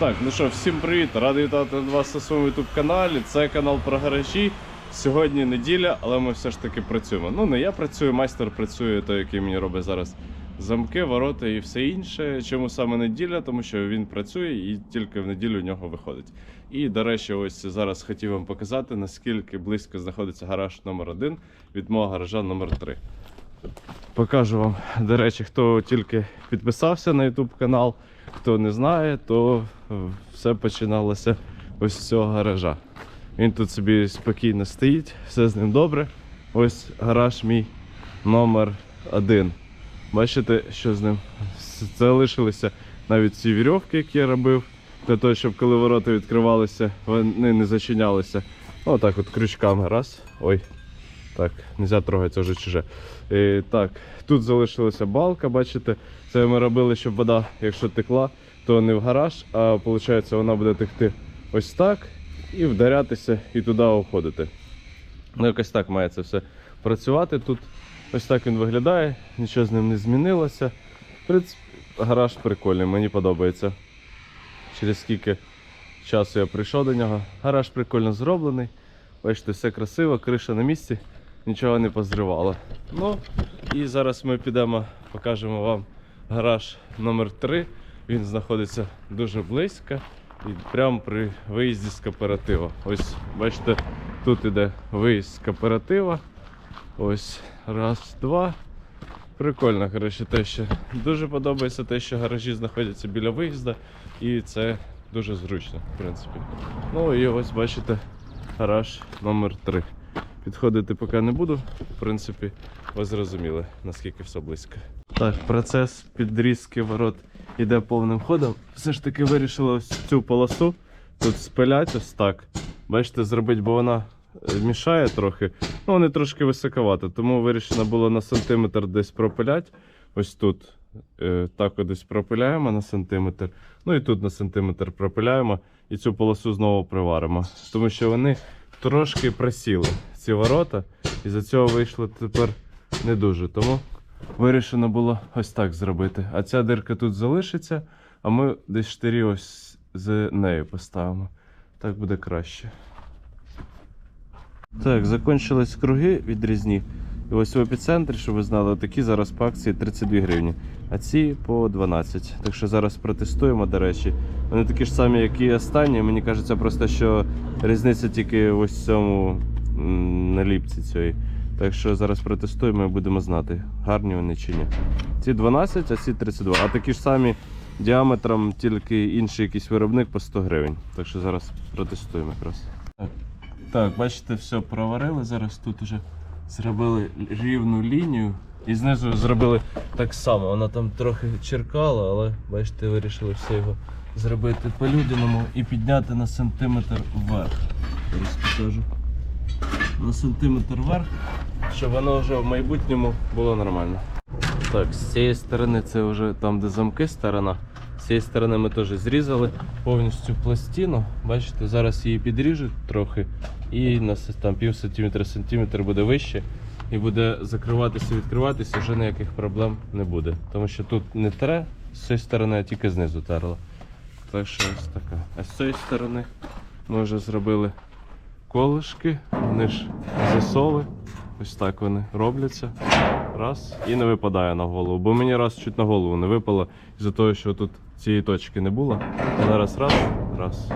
Так, ну що, всім привіт! Радий вітати вас на своєму YouTube каналі. Це канал про гаражі. Сьогодні неділя, але ми все ж таки працюємо. Ну, не я працюю, майстер працює, той, який мені робить зараз замки, ворота і все інше. Чому саме неділя? Тому що він працює і тільки в неділю у нього виходить. І, до речі, ось зараз хотів вам показати, наскільки близько знаходиться гараж номер 1 від мого гаража номер 3 Покажу вам, до речі, хто тільки підписався на YouTube канал, хто не знає, то е, все починалося ось з цього гаража. Він тут собі спокійно стоїть, все з ним добре. Ось гараж мій номер один. Бачите, що з ним залишилися навіть ці вірьовки, які я робив, для того, щоб коли ворота відкривалися, вони не зачинялися. Отак от крючками. Раз. Ой. Так, не можна трогати, це вже чуже. Е, так, тут залишилася балка, бачите. Це ми робили, щоб вода, якщо текла, то не в гараж, а виходить, вона буде текти ось так і вдарятися і туди уходити. Ну, якось так має це все працювати. Тут ось так він виглядає, нічого з ним не змінилося. В принципі, гараж прикольний, мені подобається. Через скільки часу я прийшов до нього. Гараж прикольно зроблений. Бачите, все красиво, криша на місці, нічого не позривало. Ну і зараз ми підемо, покажемо вам гараж номер 3 Він знаходиться дуже близько і прямо при виїзді з кооператива. Ось бачите, тут іде виїзд з кооператива. Ось раз, два. Прикольно, коротше, те, що дуже подобається те, що гаражі знаходяться біля виїзду, і це дуже зручно, в принципі. Ну і ось бачите, гараж номер 3 Підходити поки не буду. В принципі, ви зрозуміли, наскільки все близько. Так, процес підрізки ворот іде повним ходом. Все ж таки вирішили ось цю полосу тут спилять ось так. Бачите, зробити, бо вона е, мішає трохи. Ну, вони трошки високовато, тому вирішено було на сантиметр десь пропиляти. Ось тут. Е, так десь пропиляємо на сантиметр. Ну і тут на сантиметр пропиляємо і цю полосу знову приваримо. Тому що вони трошки просіли, ці ворота, і за цього вийшло тепер не дуже. Тому вирішено було ось так зробити. А ця дирка тут залишиться, а ми десь штирі ось з нею поставимо. Так буде краще. Так, закончились круги відрізні. І ось в епіцентрі, щоб ви знали, такі зараз по акції 32 гривні, а ці по 12. Так що зараз протестуємо, до речі. Вони такі ж самі, як і останні. Мені кажеться, просто що різниця тільки ось в цьому наліпці цієї. Так що зараз протестуємо і будемо знати, гарні вони чи ні. Ці 12, а ці 32. А такі ж самі діаметром, тільки інший якийсь виробник по 100 гривень. Так що зараз протестуємо якраз. Так, бачите, все проварили. Зараз тут вже зробили рівну лінію. І знизу зробили так само. Вона там трохи черкала, але бачите, вирішили все його зробити по-людяному і підняти на сантиметр вверх. Зараз покажу. На сантиметр вверх, щоб воно вже в майбутньому було нормально. Так, з цієї сторони це вже там, де замки сторона. З цієї сторони ми теж зрізали повністю пластину. Бачите, зараз її підріжуть трохи і на там пів сантиметра сантиметр буде вище. І буде закриватися, відкриватися, вже ніяких проблем не буде. Тому що тут не тре з цієї сторони, а тільки знизу терло. Так що ось така. А з цієї сторони ми вже зробили колишки, вони ж засови. Ось так вони робляться. Раз. І не випадає на голову. Бо мені раз чуть на голову не випало із-за того, що тут цієї точки не було. Зараз раз, раз.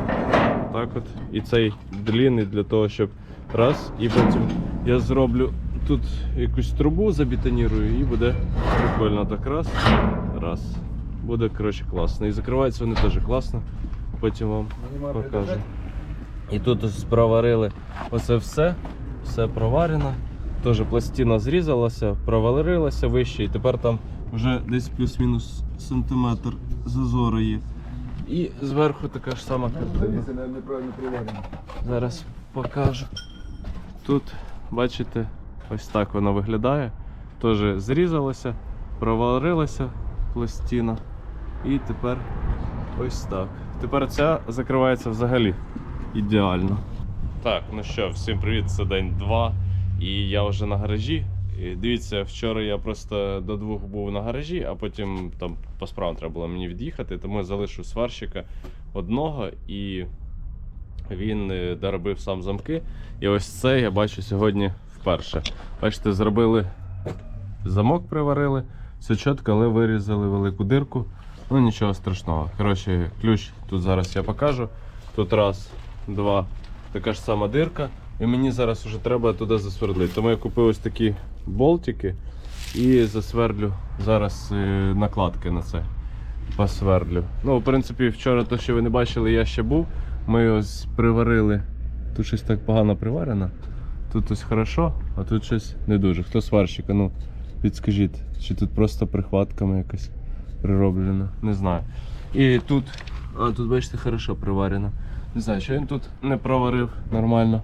Так от. І цей длінний для того, щоб раз. І потім я зроблю тут якусь трубу забетонірую і буде прикольно. Так раз, раз. Буде коротше класно. І закриваються вони теж класно. Потім вам покажу. І тут ось проварили оце все, все проварено. Теж пластина зрізалася, проварилася вище, і тепер там вже десь плюс-мінус сантиметр зазору є. І зверху така ж сама картина. Неправильно приварено. Зараз покажу. Тут, бачите, ось так воно виглядає. Теж зрізалося, проварилася пластина. І тепер ось так. Тепер ця закривається взагалі ідеально. Так, ну що, всім привіт, це день 2. І я вже на гаражі. І дивіться, вчора я просто до двох був на гаражі, а потім там по справам треба було мені від'їхати, тому я залишив сварщика одного і він е, доробив сам замки. І ось це я бачу сьогодні вперше. Бачите, зробили замок, приварили, все чітко, але вирізали велику дирку. Ну нічого страшного. Коротше, ключ тут зараз я покажу. Тут раз, два, така ж сама дирка. І мені зараз вже треба туди засвердлити. Тому я купив ось такі болтики і засвердлю зараз е, накладки на це. Посвердлю. Ну, в принципі, вчора, то, що ви не бачили, я ще був. Ми ось приварили. Тут щось так погано приварено. Тут ось хорошо, а тут щось не дуже. Хто сварщик? Ну, підскажіть, чи тут просто прихватками якось прироблено. Не знаю. І тут, а тут бачите, хорошо приварено. Не знаю, що він тут не проварив нормально.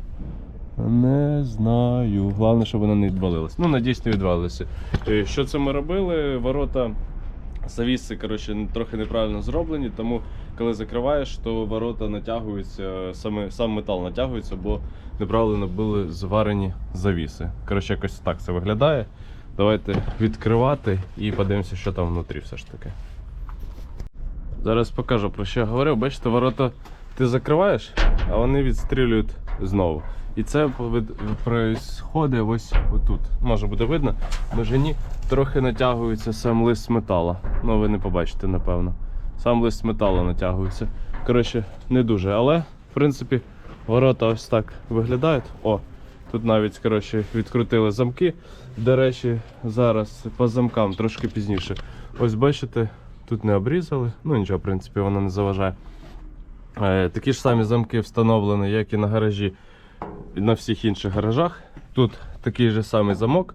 Не знаю. Головне, щоб вона не відвалилась. Ну, надіюсь, не відвалилася. Що це ми робили? Ворота завіси, коротше, трохи неправильно зроблені, тому коли закриваєш, то ворота натягуються, саме, сам метал натягується, бо неправильно були зварені завіси. Коротше, якось так це виглядає. Давайте відкривати і подивимося, що там внутрі все ж таки. Зараз покажу про що я говорив. Бачите, ворота ти закриваєш, а вони відстрілюють знову. І це відбувається ось отут. Може буде видно, може ні. Трохи натягується сам лист металу. Ну ви не побачите, напевно. Сам лист металу натягується. Коротше, не дуже. Але, в принципі, ворота ось так виглядають. О, тут навіть коротше, відкрутили замки. До речі, зараз по замкам трошки пізніше. Ось бачите, тут не обрізали. Ну нічого, в принципі, воно не заважає. Е, Такі ж самі замки встановлені, як і на гаражі, на всіх інших гаражах. Тут такий же самий замок.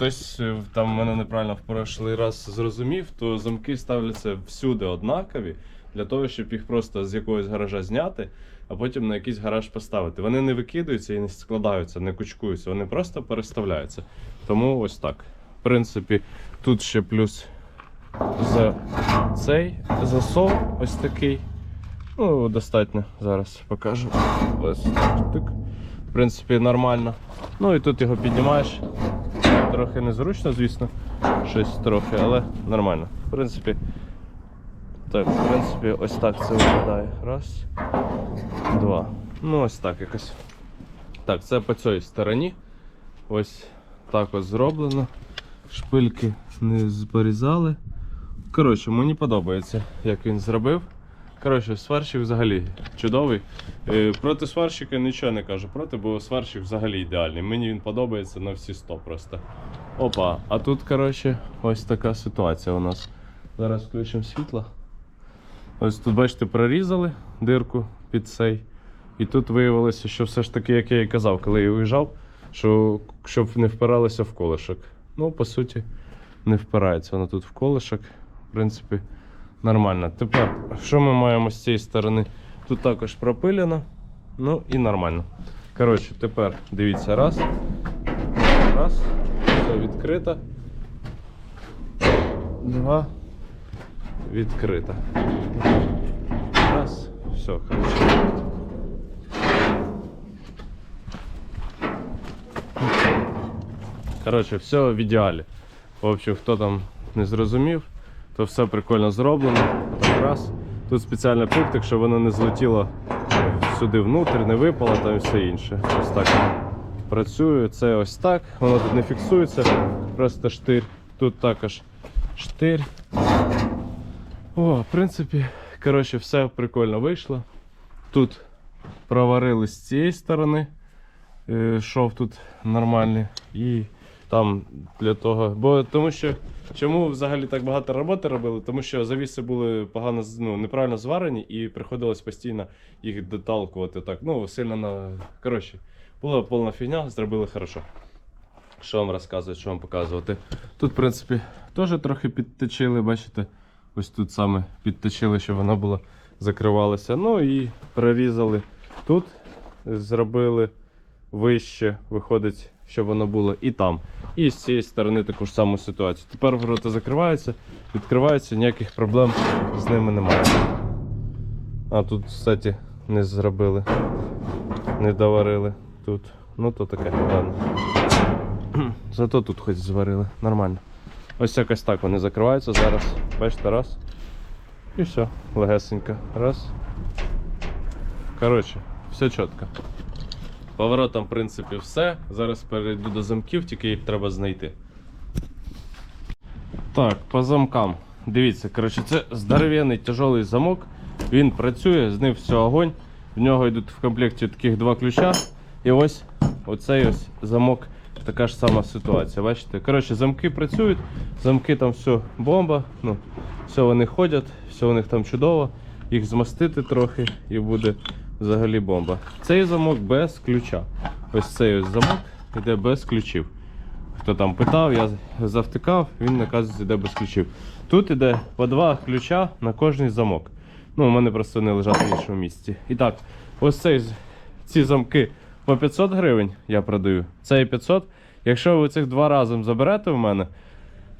Хтось е, там мене неправильно в прошлий раз зрозумів, то замки ставляться всюди однакові для того, щоб їх просто з якогось гаража зняти, а потім на якийсь гараж поставити. Вони не викидаються і не складаються, не кучкуються, вони просто переставляються. Тому ось так. В принципі, тут ще плюс за цей засов ось такий. Ну, достатньо. Зараз покажу. Ось так. В принципі, нормально. Ну і тут його піднімаєш. Трохи незручно, звісно, щось трохи, але нормально. В принципі, так, в принципі, ось так це виглядає. Раз, два. Ну, ось так якось. Так, це по цій стороні. Ось так ось зроблено. Шпильки не порізали. Коротше, мені подобається, як він зробив. Коротше, сварщик взагалі чудовий. Е, Проти сварщика нічого не кажу проти, бо сварщик взагалі ідеальний. Мені він подобається на всі 100 просто. Опа, а тут, коротше, ось така ситуація у нас. Зараз включимо світло. Ось тут, бачите, прорізали дирку під цей. І тут виявилося, що все ж таки, як я і казав, коли я уїжджав, що щоб не впиралося в колишок. Ну, по суті, не впирається воно тут в колишок. В принципі, нормально. Тепер, що ми маємо з цієї сторони? Тут також пропилено. Ну і нормально. Коротше, тепер дивіться, раз. Раз. Все відкрито. Два. Відкрито. Раз. Все, коротше. Коротше, все в ідеалі. В общем, хто там не зрозумів, то все прикольно зроблено. Так раз. Тут спеціальний пунктик, щоб воно не злетіло сюди внутрь, не випало там і все інше. Ось так працює. Це ось так. Воно тут не фіксується, просто штир. Тут також штир. О, в принципі, коротше, все прикольно вийшло. Тут проварили з цієї сторони. Е, Шов тут нормальний. І там для того. Бо тому що чому взагалі так багато роботи робили? Тому що завіси були погано ну, неправильно зварені і приходилось постійно їх доталкувати так. Ну, сильно на. Коротше, була повна фігня, зробили хорошо. Що вам розказувати, що вам показувати? Тут, в принципі, теж трохи підточили, бачите? Ось тут саме підточили, щоб воно було закривалося. Ну і прорізали тут, зробили вище, виходить, щоб воно було і там. І з цієї сторони таку ж саму ситуацію. Тепер ворота закриваються, відкриваються, ніяких проблем з ними немає. А тут, кстати, не зробили, не доварили тут. Ну то таке, ладно. Зато тут хоч зварили, нормально. Ось якось так вони закриваються зараз. Бачите, раз. І все, легесенько. Раз. Коротше, все чітко. Поворотом, в принципі, все. Зараз перейду до замків, тільки їх треба знайти. Так, по замкам. Дивіться, коротше, це здоровенний тяжелий замок. Він працює, з ним все огонь. В нього йдуть в комплекті таких два ключа. І ось оцей ось замок. Така ж сама ситуація. Бачите? Коротше, замки працюють, замки там все бомба. Ну, все вони ходять, все у них там чудово. Їх змастити трохи і буде взагалі бомба. Цей замок без ключа. Ось цей ось замок йде без ключів. Хто там питав, я завтикав, він наказується йде без ключів. Тут іде по два ключа на кожний замок. Ну, у мене просто не лежать в іншому місці. І так, ось цей, ці замки по 500 гривень я продаю. Цей 500. Якщо ви цих два разом заберете в мене,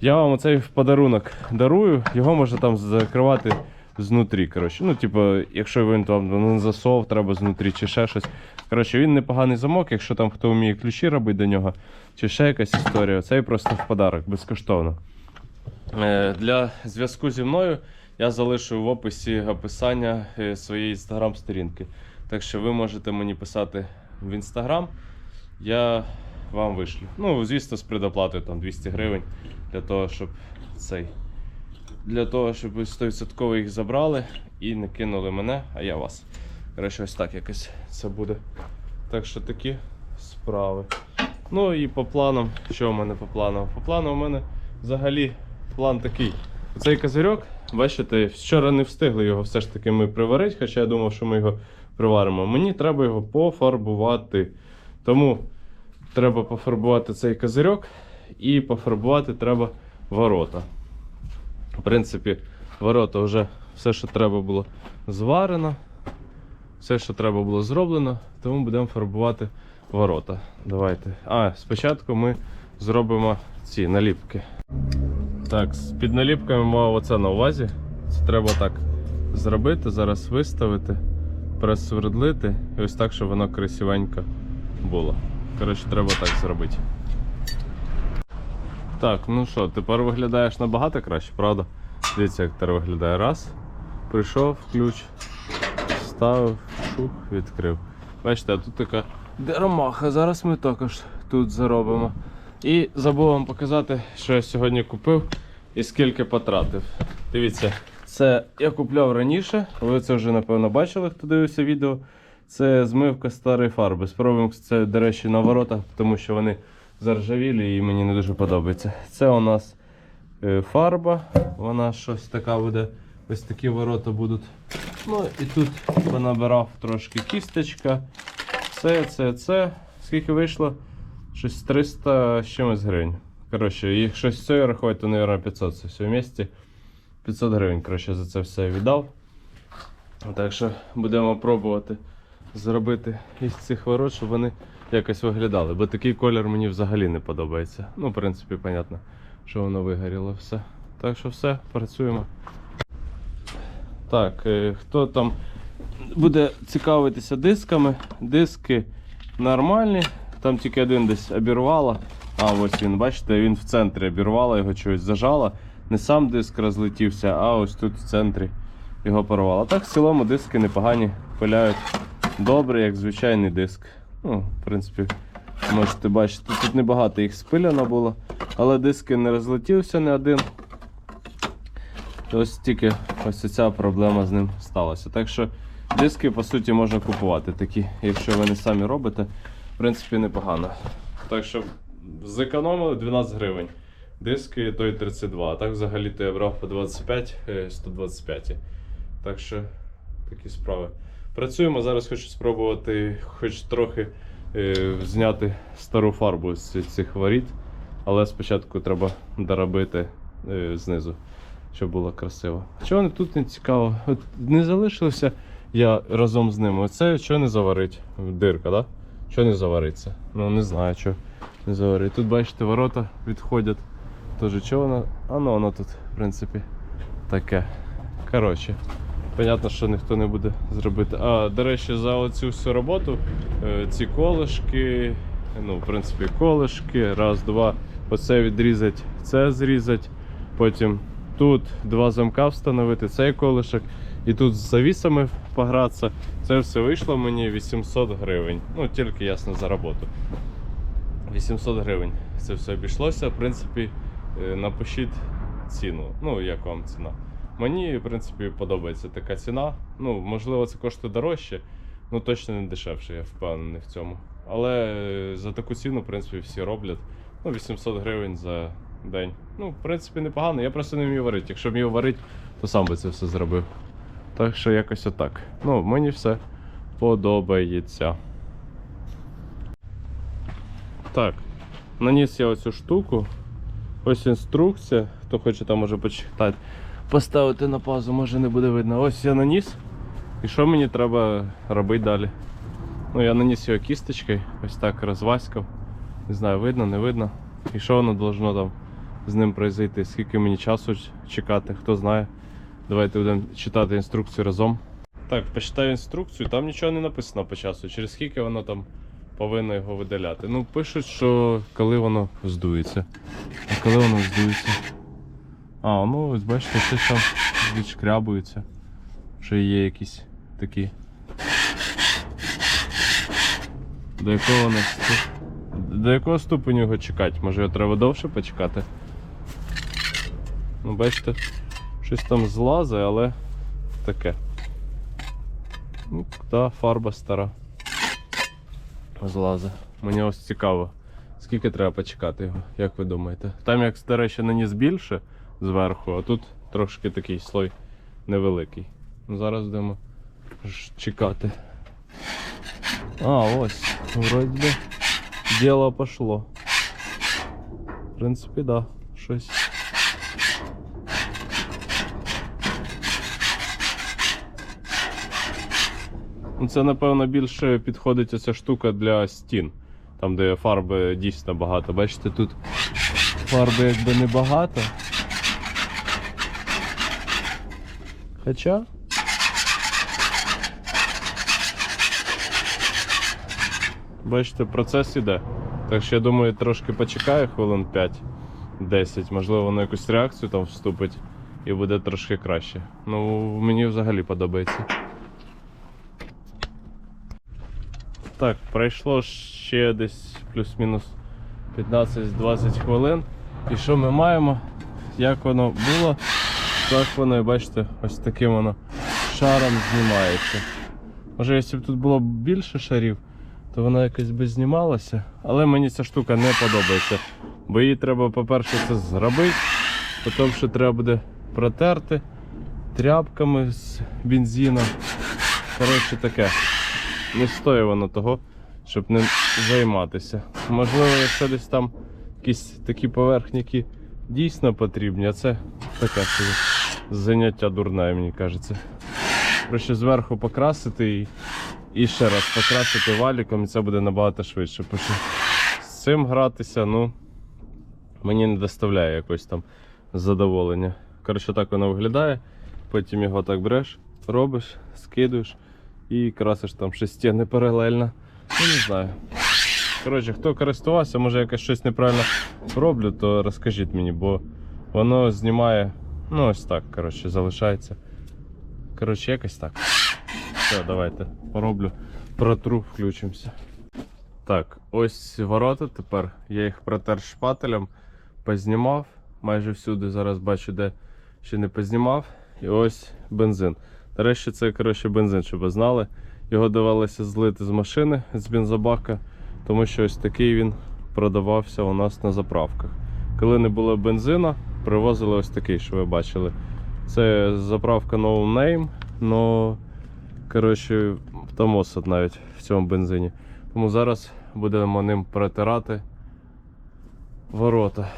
я вам оцей подарунок дарую, його можна там закривати знутрі. Коротше. Ну, типу, якщо він там не засов, треба знутрі чи ще щось. Коротше, він непоганий замок, якщо там хто вміє ключі робити до нього, чи ще якась історія, цей просто в подарок, безкоштовно. Е, Для зв'язку зі мною я залишу в описі описання е, своєї інстаграм-сторінки. Так що ви можете мені писати в інстаграм, я вам вишлю. Ну, звісно, з предоплатою там 200 гривень для того, щоб цей. Для того, щоб 100% їх забрали і не кинули мене, а я вас. Коротше, ось так якось це буде. Так що такі справи. Ну і по планам, що у мене по планам? По плану у мене взагалі план такий. Цей козирьок, бачите, вчора не встигли його все ж таки ми приварити, хоча я думав, що ми його приваримо. Мені треба його пофарбувати. Тому треба пофарбувати цей козирьок і пофарбувати треба ворота. В принципі, ворота вже все, що треба було зварено, все, що треба було зроблено, тому будемо фарбувати ворота. Давайте. А, спочатку ми зробимо ці наліпки. Так, під наліпками мав оце на увазі. Це треба так зробити, зараз виставити, просвердлити ось так, щоб воно красивенько було. Коротше, треба так зробити. Так, ну що, тепер виглядаєш набагато краще, правда? Дивіться, як тепер виглядає. Раз. Прийшов, ключ, вставив, шух, відкрив. Бачите, тут така деромаха. Зараз ми також тут заробимо. І забув вам показати, що я сьогодні купив і скільки потратив. Дивіться, це я купляв раніше, ви це вже напевно бачили, хто дивився відео. Це змивка старої фарби. Спробуємо це, до речі, на воротах, тому що вони заржавілі і мені не дуже подобається. Це у нас е, фарба, вона щось така буде. Ось такі ворота будуть. Ну і тут понабирав трошки кісточка. Це, це, це. Скільки вийшло? Щось 300 з чимось гривень. Коротше, їх щось це рахувати, то, мабуть, 500. Це все в місті. 500 гривень, коротше, за це все віддав. Так що будемо пробувати зробити із цих ворот, щоб вони якось виглядали. Бо такий колір мені взагалі не подобається. Ну, в принципі, понятно, що воно вигоріло все. Так що все, працюємо. Так, е, хто там буде цікавитися дисками, диски нормальні. Там тільки один десь обірвало. А ось він, бачите, він в центрі обірвало, його чогось зажало. Не сам диск розлетівся, а ось тут в центрі його порвало. Так, в цілому диски непогані, пиляють добре, як звичайний диск. Ну, в принципі, можете бачити, тут небагато їх спиляно було, але диски не розлетівся не один. Ось тільки ось ця проблема з ним сталася. Так що диски, по суті, можна купувати такі, якщо ви не самі робите, в принципі, непогано. Так що зекономили 12 гривень. Диски той 32, а так взагалі то я брав по 25, е, 125. Так що такі справи. Працюємо. Зараз хочу спробувати хоч трохи е, зняти стару фарбу з цих воріт, але спочатку треба доробити е, знизу, щоб було красиво. Чого не тут не цікаво? От не залишилося я разом з ними. Оце що не заварить? Дирка, да? Що не завариться? Ну не знаю, що не заварить. Тут бачите, ворота відходять. Тож чого воно? А ну воно тут, в принципі, таке. Коротше. Понятно, що ніхто не буде зробити. А, до речі, за оцю всю роботу е, ці колишки, ну, в принципі, колишки, раз, два. Оце відрізать, це зрізать, потім тут два замка встановити, цей колишок, і тут з завісами погратися. Це все вийшло мені 800 гривень. Ну, тільки ясно за роботу. 800 гривень. Це все обійшлося. В принципі, напишіть ціну. Ну, як вам ціна. Мені, в принципі, подобається така ціна. Ну, можливо, це коштує дорожче, ну точно не дешевше, я впевнений в цьому. Але е, за таку ціну, в принципі, всі роблять. Ну, 800 гривень за день. Ну, в принципі, непогано. Я просто не вмію варити. Якщо вмів варити, то сам би це все зробив. Так що якось отак. Ну, мені все подобається. Так, наніс я оцю штуку. Ось інструкція. Хто хоче там може почитати. Поставити на паузу, може не буде видно. Ось я наніс. І що мені треба робити далі? Ну, я наніс його кісточкою, ось так розваськав. Не знаю, видно, не видно. І що воно должно там з ним произойти? Скільки мені часу чекати, хто знає. Давайте будемо читати інструкцію разом. Так, почитаю інструкцію, там нічого не написано по часу, через скільки воно там повинно його видаляти. Ну, пишуть, що коли воно здується. А коли воно здується? А, ну ось бачите, щось там відшкрябується. Вже є якісь такі. До якого До якого ступеню його чекати? Може його треба довше почекати? Ну, бачите, щось там злазить, але таке. Ну, та фарба стара. Злазить. Мені ось цікаво. Скільки треба почекати його, як ви думаєте? Там, як до речі, наніс більше зверху, а тут трошки такий слой невеликий. Ну, зараз будемо чекати. А, ось. Вроді діло пошло. В принципі, да, щось. Це, напевно, більше підходить оця штука для стін. Там, де фарби дійсно багато. Бачите, тут фарби якби не багато. Хоча. Бачите, процес іде. Так що я думаю, трошки почекаю хвилин 5-10, можливо, воно якусь реакцію там вступить і буде трошки краще. Ну, мені взагалі подобається. Так, пройшло ще десь плюс-мінус 15-20 хвилин. І що ми маємо? Як воно було, так воно, і бачите, ось таким воно шаром знімається. Може, якщо б тут було більше шарів, то вона якось би знімалася. Але мені ця штука не подобається. Бо її треба, по-перше, це зробити, потім ще треба буде протерти тряпками з бензином. Коротше таке. Не стоїть воно того, щоб не займатися. Можливо, якщо десь там якісь такі поверхні, які дійсно потрібні, а це таке собі заняття дурне, мені кажеться. Проще зверху покрасити і, і ще раз покрасити валіком, і це буде набагато швидше. Бо з цим гратися, ну, мені не доставляє якось там задоволення. Коротше, так воно виглядає. Потім його так береш, робиш, скидуєш і красиш там ще стіни паралельно. Ну, не знаю. Коротше, хто користувався, може якось щось неправильно роблю, то розкажіть мені, бо воно знімає. Ну, ось так, коротше, залишається. Коротше, якось так. Все, давайте пороблю, протру, включимося. Так, ось ворота тепер. Я їх протер шпателем, познімав. Майже всюди зараз бачу, де ще не познімав. І ось бензин. Речі, це коротше, бензин, щоб ви знали. Його довелося злити з машини з бензобака, тому що ось такий він продавався у нас на заправках. Коли не було бензина, привозили ось такий, що ви бачили. Це заправка No Name, но коротше, томосад навіть в цьому бензині. Тому зараз будемо ним протирати ворота.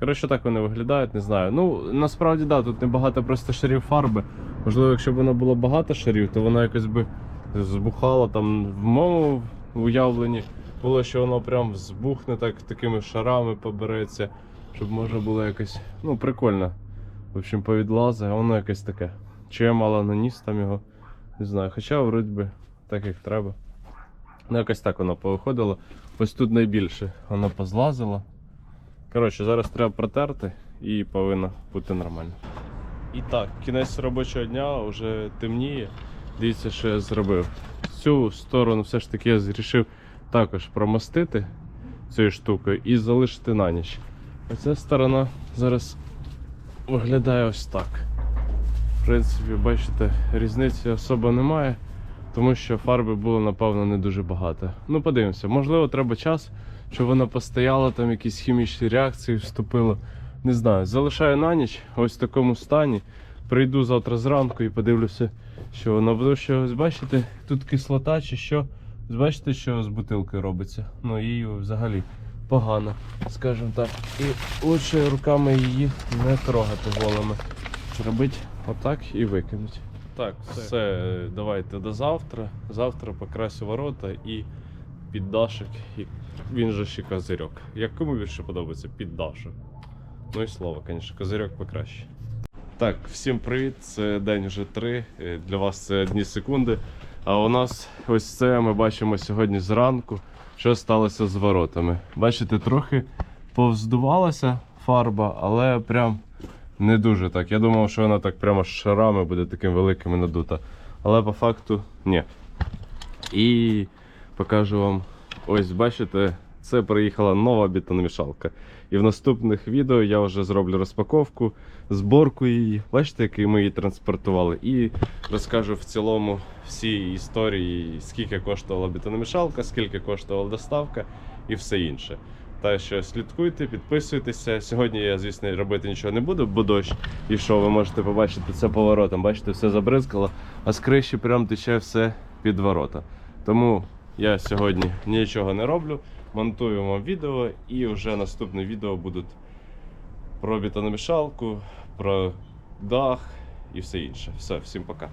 Коротше, так вони виглядають, не знаю. Ну, насправді, да, тут небагато просто шарів фарби. Можливо, якщо б воно було багато шарів, то воно якось би збухало там в моєму уявленні. Було, що воно прям збухне так такими шарами побереться, щоб можна було якось. Ну, прикольно. В общем, повідлази, а воно якесь таке. Чи я мало наніс там його, не знаю. Хоча вроді би так як треба. Ну, якось так воно повиходило. Ось тут найбільше воно позлазило. Коротше, зараз треба протерти і повинно бути нормально. І так, кінець робочого дня вже темніє. Дивіться, що я зробив. Цю сторону все ж таки я вирішив також промостити цією штукою і залишити на ніч. Оця сторона зараз виглядає ось так. В принципі, бачите, різниці особо немає, тому що фарби було, напевно, не дуже багато. Ну, подивимося, можливо, треба час, щоб вона постояла, там якісь хімічні реакції вступило. Не знаю, залишаю на ніч ось в такому стані. Прийду завтра зранку і подивлюся, що воно буде. Що бачите, тут кислота чи що. Бачите, що з бутилкою робиться. Ну, її взагалі погано, скажімо так. І лучше руками її не трогати голими. Робити отак і викинути. Так, все, давайте до завтра. Завтра покрасю ворота і піддашик. Він же ще козирьок. Як кому більше подобається? Піддашик. Ну і слово, звісно, козирьок покраще. Так, всім привіт. Це день вже три. Е, Для вас це одні секунди. А у нас ось це ми бачимо сьогодні зранку, що сталося з воротами. Бачите, трохи повздувалася фарба, але прям не дуже так. Я думав, що вона так прямо з шарами буде таким великими надута. Але по факту ні. І покажу вам. Ось бачите, це приїхала нова бетономішалка. І в наступних відео я вже зроблю розпаковку, зборку її. Бачите, який ми її транспортували. І розкажу в цілому всі історії, скільки коштувала бетономішалка, скільки коштувала доставка і все інше. Та що слідкуйте, підписуйтеся. Сьогодні я, звісно, робити нічого не буду, бо дощ ішов. Ви можете побачити це поворотом. Бачите, все забризкало, а з криші прям тече все під ворота. Тому я сьогодні нічого не роблю. Монтую вам відео, і вже наступне відео будуть про бітономішалку, про дах і все інше. Все, всім пока.